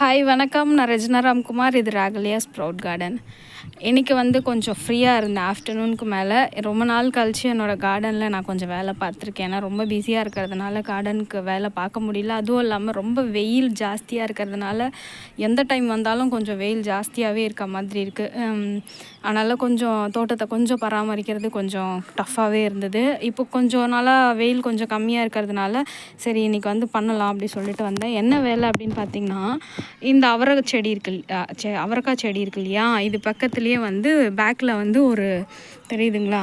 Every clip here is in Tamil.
ஹாய் வணக்கம். நான் ரஜினா ராம்குமார். இது ராகலியா ஸ்ப்ரவுட் கார்டன். இன்றைக்கி வந்து கொஞ்சம் ஃப்ரீயாக இருந்தேன் ஆஃப்டர்நூனுக்கு மேலே ரொம்ப நாள் கழித்து என்னோடய கார்டனில் நான் கொஞ்சம் வேலை பார்த்துருக்கேன். ஏன்னா ரொம்ப பிஸியாக இருக்கிறதுனால கார்டனுக்கு வேலை பார்க்க முடியல. அதுவும் இல்லாமல் ரொம்ப வெயில் ஜாஸ்தியாக இருக்கிறதுனால எந்த டைம் வந்தாலும் கொஞ்சம் வெயில் ஜாஸ்தியாகவே இருக்க மாதிரி இருக்குது அதனால் கொஞ்சம் தோட்டத்தை கொஞ்சம் பராமரிக்கிறது கொஞ்சம் டஃப்பாகவே இருந்தது. இப்போ கொஞ்சம் நாளாக வெயில் கொஞ்சம் கம்மியாக இருக்கிறதுனால சரி இன்றைக்கி வந்து பண்ணலாம் அப்படி சொல்லிட்டு வந்தேன். என்ன வேலை அப்படின்னு பார்த்தீங்கன்னா இந்த அவரை செடி இருக்கு அவரக்காய் அவரைக்காய் செடி இருக்கு இல்லையா? இது பக்கத்துலேயே வந்து பேக்கில் வந்து ஒரு தெரியுதுங்களா?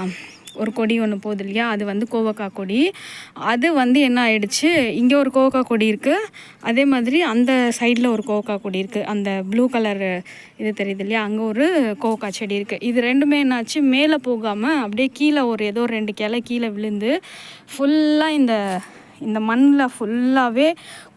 ஒரு கொடி ஒன்று போகுது இல்லையா? அது வந்து கோவக்காய் கொடி. அது வந்து என்ன ஆயிடுச்சு? இங்கே ஒரு கோவக்காய் கொடி இருக்குது அதே மாதிரி அந்த சைடில் ஒரு கோவக்காய் கொடி இருக்குது அந்த ப்ளூ கலர் இது தெரியுது இல்லையா? அங்கே ஒரு கோவக்காய் செடி இருக்குது இது ரெண்டுமே என்னாச்சு? மேலே போகாமல் அப்படியே கீழே ஒரு ஏதோ ரெண்டு கிளை கீழே விழுந்து ஃபுல்லாக இந்த இந்த மண்ணில் ஃபுல்லாகவே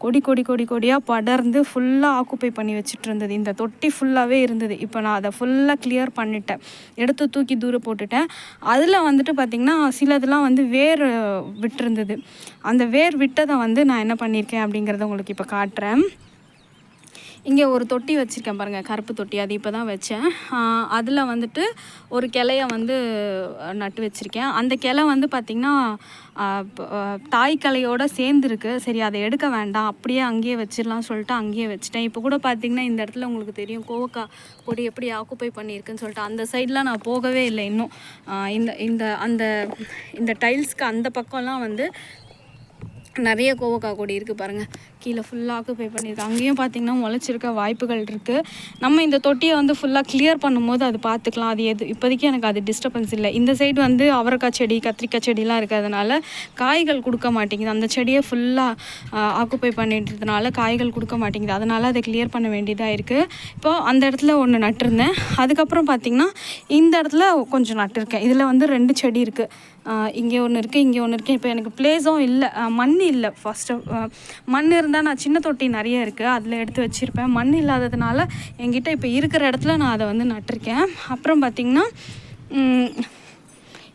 கொடி கொடி கொடி கொடியாக படர்ந்து ஃபுல்லாக ஆக்குப்பை பண்ணி வச்சுட்டு இருந்தது இந்த தொட்டி ஃபுல்லாகவே இருந்தது. இப்போ நான் அதை ஃபுல்லாக கிளியர் பண்ணிட்டேன். எடுத்து தூக்கி தூர போட்டுட்டேன். அதில் வந்துட்டு பார்த்திங்கன்னா சிலதெல்லாம் வந்து வேர் விட்டுருந்தது. அந்த வேர் விட்டதை வந்து நான் என்ன பண்ணியிருக்கேன் அப்படிங்கிறத உங்களுக்கு இப்போ காட்டுறேன். இங்கே ஒரு தொட்டி வச்சுருக்கேன் பாருங்கள் கருப்பு தொட்டி. அது இப்போ தான் வச்சேன் அதில் வந்துட்டு ஒரு கிளைய வந்து நட்டு வச்சுருக்கேன். அந்த கிளை வந்து பார்த்திங்கன்னா தாய் கிளையோட சேர்ந்துருக்கு. சரி அதை எடுக்க வேண்டாம். அப்படியே அங்கேயே வச்சிடலாம் சொல்லிட்டு அங்கேயே வச்சுட்டேன். இப்போ கூட பார்த்திங்கன்னா இந்த இடத்துல உங்களுக்கு தெரியும் கோவக்காய் கொடி எப்படி ஆக்குப்பை பண்ணியிருக்குன்னு சொல்லிட்டு அந்த சைட்லாம் நான் போகவே இல்லை இன்னும். இந்த இந்த அந்த இந்த டைல்ஸ்க்கு அந்த பக்கம்லாம் வந்து நிறைய கோவக்காய் கொடி இருக்குது பாருங்கள் கீழே ஃபுல்லாக ஆக்குப்பை பண்ணியிருக்கு அங்கேயும் பார்த்திங்கன்னா முளைச்சிருக்க வாய்ப்புகள் இருக்குது நம்ம இந்த தொட்டியை வந்து ஃபுல்லாக கிளியர் பண்ணும்போது அது பார்த்துக்கலாம் அது எது இப்போதைக்கு எனக்கு அது டிஸ்டர்பன்ஸ் இல்லை. இந்த சைடு வந்து அவரைக்காய் செடி கத்திரிக்காய் செடிலாம் இருக்கிறதுனால காய்கள் கொடுக்க மாட்டேங்குது. அந்த செடியை ஃபுல்லாக ஆக்குப்பை பண்ணிட்டதுனால காய்கள் கொடுக்க மாட்டேங்குது. அதனால் அதை கிளியர் பண்ண வேண்டியதாக இருக்குது இப்போது அந்த இடத்துல ஒன்று நட்டிருந்தேன். அதுக்கப்புறம் பார்த்திங்கன்னா இந்த இடத்துல கொஞ்சம் நட்டிருக்கேன். இதில் வந்து ரெண்டு செடி இருக்குது இங்கே ஒன்று இருக்குது இங்கே ஒன்று இருக்குது இப்போ எனக்கு பிளேஸும் இல்லை. மண் இல்லை. ஃபஸ்ட்டு மண் இருந்தால் நான் சின்ன தொட்டி நிறைய இருக்குது அதில் எடுத்து வச்சுருப்பேன். மண் இல்லாததுனால என்கிட்ட இப்போ இருக்கிற இடத்துல நான் அதை வந்து நட்டிருக்கேன். அப்புறம் பார்த்திங்கன்னா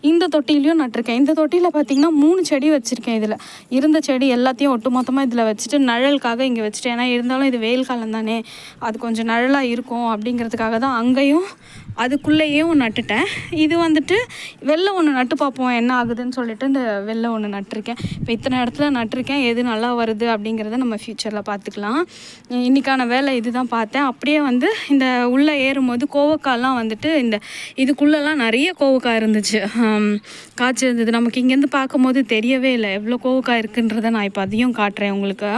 இந்த தொட்டிலையும் நட்டிருக்கேன். இந்த தொட்டியில் பார்த்தீங்கன்னா மூணு செடி வச்சுருக்கேன் இதில். இருந்த செடி எல்லாத்தையும் ஒட்டு மொத்தமாக இதில் வச்சுட்டு நிழலுக்காக இங்கே வச்சுட்டேன். ஏன்னா இருந்தாலும் இது வெயில் காலம் தானே அது கொஞ்சம் நிழலாக இருக்கும் அப்படிங்கிறதுக்காக தான் அங்கேயும் அதுக்குள்ளேயும் நட்டுட்டேன். இது வந்துட்டு வெள்ளை ஒன்று நட்டு பார்ப்போம் என்ன ஆகுதுன்னு சொல்லிட்டு இந்த வெள்ளை ஒன்று நட்டிருக்கேன். இப்போ இத்தனை இடத்துல நட்டிருக்கேன் எது நல்லா வருது அப்படிங்கிறத நம்ம ஃப்யூச்சரில் பார்த்துக்கலாம். இன்றைக்கான வேலை இதுதான் பார்த்தேன். அப்படியே வந்து இந்த உள்ளே ஏறும்போது கோவக்காய்லாம் வந்துட்டு இந்த இதுக்குள்ளெல்லாம் நிறைய கோவக்காய் இருந்துச்சு. காய்ச்சல் காய்ச்சி இருந்தது. நமக்கு இங்கேருந்து பார்க்கும்போது தெரியவே இல்லை. எவ்வளோ கோவக்காய் இருக்குன்றதை நான் இப்போ அதையும் காட்டுறேன் உங்களுக்கு.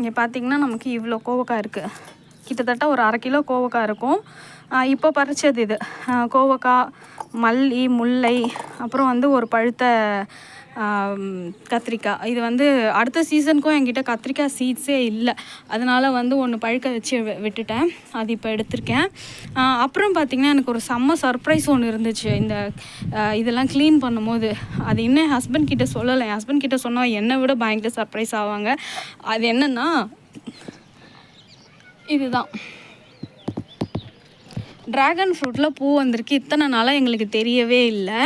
இங்கே பார்த்தீங்கன்னா நமக்கு இவ்வளோ கோவக்காய் இருக்குது கிட்டத்தட்ட ஒரு அரை கிலோ கோவக்காய் இருக்கும். இப்போ பறித்தது இது. கோவக்காய் மல்லி முல்லை அப்புறம் வந்து ஒரு பழுத்த கத்திரிக்காய். இது வந்து அடுத்த சீசனுக்கும் என்கிட்ட கத்திரிக்காய் சீட்ஸே இல்லை. அதனால் வந்து ஒன்று பழுக்க வச்சு விட்டுட்டேன். அது இப்போ எடுத்திருக்கேன். அப்புறம் பார்த்திங்கன்னா எனக்கு ஒரு செம்ம சர்ப்ரைஸ் ஒன்று இருந்துச்சு. இந்த இதெல்லாம் க்ளீன் பண்ணும்போது. அது இன்னும் என் ஹஸ்பண்ட் கிட்டே சொல்லலை. என் ஹஸ்பண்ட் கிட்ட சொன்னால் என்னை விட பயங்கர சர்ப்ரைஸ் ஆவாங்க. அது என்னென்னா இதுதான். ட்ராகன் ஃப்ரூட்டில் பூ வந்திருக்கு. இத்தனை நாளாக எங்களுக்கு தெரியவே இல்லை.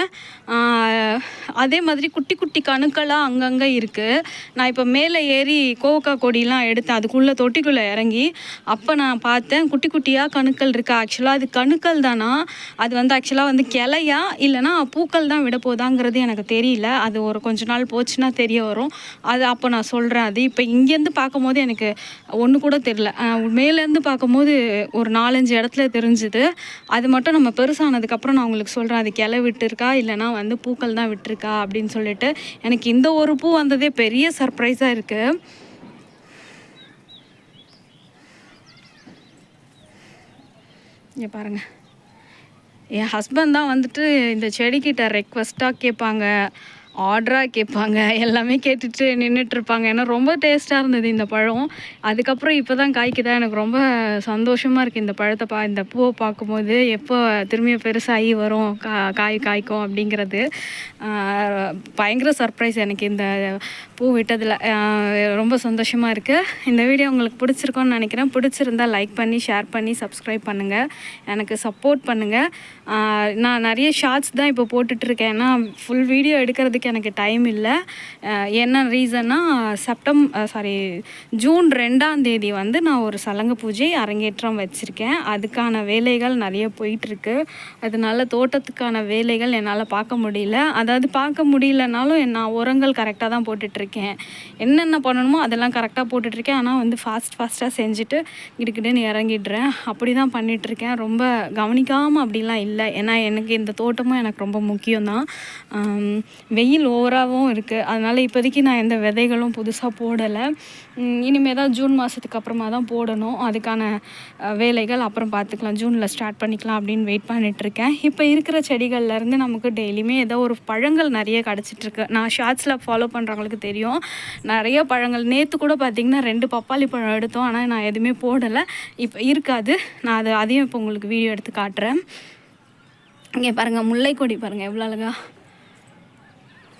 அதே மாதிரி குட்டி குட்டி கணுக்களாக அங்கங்கே இருக்குது நான் இப்போ மேலே ஏறி கோவக்கா கொடிலாம் எடுத்தேன் அதுக்குள்ளே தொட்டிக்குள்ளே இறங்கி அப்போ நான் பார்த்தேன் குட்டி குட்டியாக கணுக்கள் இருக்குது ஆக்சுவலாக அது கணுக்கள் தானா? அது வந்து ஆக்சுவலாக வந்து கிளையா? இல்லைனா பூக்கள் தான் விட போதாங்கிறது எனக்கு தெரியல. அது ஒரு கொஞ்ச நாள் போச்சுன்னா தெரிய வரும். அது அப்போ நான் சொல்கிறேன் அது. இப்போ இங்கேருந்து பார்க்கும்போது எனக்கு ஒன்று கூட தெரில. மேலேருந்து பார்க்கும்போது ஒரு நாலஞ்சு இடத்துல தெரிஞ்சுது. அது மட்டும் நம்ம பெருசானதுக்கப்புறம் நான் உங்களுக்கு சொல்கிறேன். அது கிளை விட்டுருக்கா இல்லைனா வந்து பூக்கள் தான் விட்டுருக்கா அப்படின்னு சொல்லிட்டு எனக்கு இந்த ஒரு பூ வந்ததே பெரிய சர்ப்ரைஸாக இருக்குது இங்கே பாருங்கள் என் ஹஸ்பண்ட் தான் வந்துட்டு இந்த செடிக்கிட்ட ரெக்வஸ்ட்டாக கேட்பாங்க. ஆர்டராக கேட்பாங்க. எல்லாமே கேட்டுட்டு நின்றுட்டு இருப்பாங்க ஏன்னா ரொம்ப டேஸ்ட்டாக இருந்தது இந்த பழம். அதுக்கப்புறம் இப்போ தான் காய்க்குதா? எனக்கு ரொம்ப சந்தோஷமாக இருக்குது இந்த பழத்தை பா இந்த பூவை பார்க்கும்போது. எப்போ திரும்பியும் பெருசாகி வரும் கா காய் காய்க்கும் அப்படிங்கிறது. பயங்கர சர்ப்ரைஸ் எனக்கு இந்த பூ விட்டதில். ரொம்ப சந்தோஷமாக இருக்குது இந்த வீடியோ உங்களுக்கு பிடிச்சிருக்கோன்னு நினைக்கிறேன். பிடிச்சிருந்தா லைக் பண்ணி ஷேர் பண்ணி சப்ஸ்கிரைப் பண்ணுங்கள் எனக்கு சப்போர்ட் பண்ணுங்கள் நான் நிறைய ஷார்ட்ஸ் தான் இப்போ போட்டுட்ருக்கேன் ஏன்னா ஃபுல் வீடியோ எடுக்கிறதுக்கு இப்போதைக்கு எனக்கு டைம் இல்லை. என்ன ரீசன்னா செப்டம் சாரி ஜூன் ரெண்டாம் தேதி வந்து நான் ஒரு சலங்க பூஜை அரங்கேற்றம் வச்சுருக்கேன். அதுக்கான வேலைகள் நிறைய போயிட்டுருக்கு. அதனால தோட்டத்துக்கான வேலைகள் என்னால் பார்க்க முடியல. அதாவது பார்க்க முடியலனாலும் நான் உரங்கள் கரெக்டாக தான் போட்டுட்ருக்கேன் என்னென்ன பண்ணணுமோ அதெல்லாம் கரெக்டாக போட்டுட்ருக்கேன் ஆனால் வந்து ஃபாஸ்ட் ஃபாஸ்ட்டாக செஞ்சுட்டு கிடுக்கிடுன்னு இறங்கிடுறேன். அப்படி தான் பண்ணிகிட்ருக்கேன் ரொம்ப கவனிக்காமல் அப்படிலாம் இல்லை. ஏன்னா எனக்கு இந்த தோட்டமும் எனக்கு ரொம்ப முக்கியம் தான் வெயில் ஓவராகவும் இருக்குது அதனால் இப்போதைக்கு நான் எந்த விதைகளும் புதுசாக போடலை. இனிமேல் தான் ஜூன் மாதத்துக்கு அப்புறமா தான் போடணும். அதுக்கான வேலைகள் அப்புறம் பார்த்துக்கலாம் ஜூனில் ஸ்டார்ட் பண்ணிக்கலாம் அப்படின்னு வெயிட் பண்ணிகிட்ருக்கேன் இப்போ இருக்கிற செடிகள்லேருந்து நமக்கு டெய்லியுமே ஏதோ ஒரு பழங்கள் நிறைய கிடச்சிட்ருக்கு நான் ஷார்ட்ஸில் ஃபாலோ பண்ணுறவங்களுக்கு தெரியும். நிறைய பழங்கள். நேற்று கூட பார்த்திங்கன்னா ரெண்டு பப்பாளி பழம் எடுத்தோம். ஆனால் நான் எதுவுமே போடலை. இப்போ இருக்காது. நான் அது அதையும் இப்போ உங்களுக்கு வீடியோ எடுத்து காட்டுறேன். இங்கே பாருங்கள் முல்லை கொடி பாருங்கள் எவ்வளோ அழகா.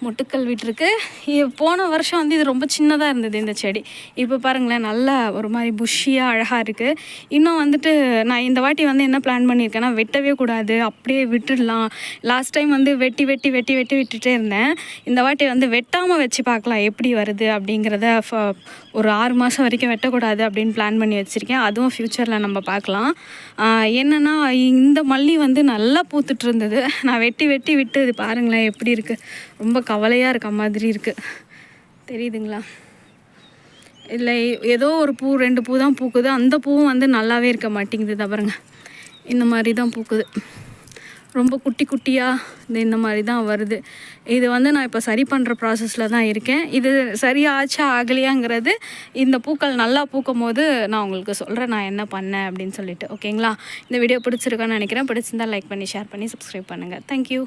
முட்டுக்கல் விட்டுருக்கு. இ- போன வருஷம் வந்து இது ரொம்ப சின்னதாக இருந்தது இந்த செடி. இப்போ பாருங்களேன் நல்லா ஒரு மாதிரி புஷ்ஷியாக அழகாக இருக்குது இன்னும் வந்துட்டு நான் இந்த வாட்டி வந்து என்ன பிளான் பண்ணியிருக்கேன்னா வெட்டவே கூடாது. அப்படியே விட்டுடலாம். லாஸ்ட் டைம் வந்து வெட்டி வெட்டி வெட்டி வெட்டி விட்டுட்டே இருந்தேன். இந்த வாட்டி வந்து வெட்டாமல் வச்சு பார்க்கலாம் எப்படி வருது அப்படிங்கிறத ஃப- ஒரு ஆறு மாதம் வரைக்கும் வெட்டக்கூடாது அப்படின்னு பிளான் பண்ணி வச்சுருக்கேன். அதுவும் ஃப்யூச்சரில் நம்ம பார்க்கலாம். என்னென்னா இந்த மல்லி வந்து நல்லா பூத்துட்டு இருந்தது. நான் வெட்டி வெட்டி விட்டு இது பாருங்களேன் எப்படி இருக்குது ரொம்ப கவலையாக இருக்க மாதிரி இருக்குது தெரியுதுங்களா? இல்லை ஏதோ ஒரு பூ ரெண்டு பூ தான் பூக்குது. அந்த பூவும் வந்து நல்லாவே இருக்க மாட்டேங்குது தவறுங்க இந்த மாதிரி தான் பூக்குது. ரொம்ப குட்டி குட்டியாக இந்த இந்த மாதிரி தான் வருது. இது வந்து நான் இப்போ சரி பண்ணுற ப்ராசஸில் தான் இருக்கேன். இது சரியாச்சா ஆகலையாங்கிறது இந்த பூக்கள் நல்லா பூக்கும் போது நான் உங்களுக்கு சொல்கிறேன் நான் என்ன பண்ணேன் அப்படின்னு சொல்லிட்டு. ஓகேங்களா இந்த வீடியோ பிடிச்சிருக்கான்னு நினைக்கிறேன். பிடிச்சிருந்தா லைக் பண்ணி ஷேர் பண்ணி சப்ஸ்கிரைப் பண்ணுங்கள் தேங்க்யூ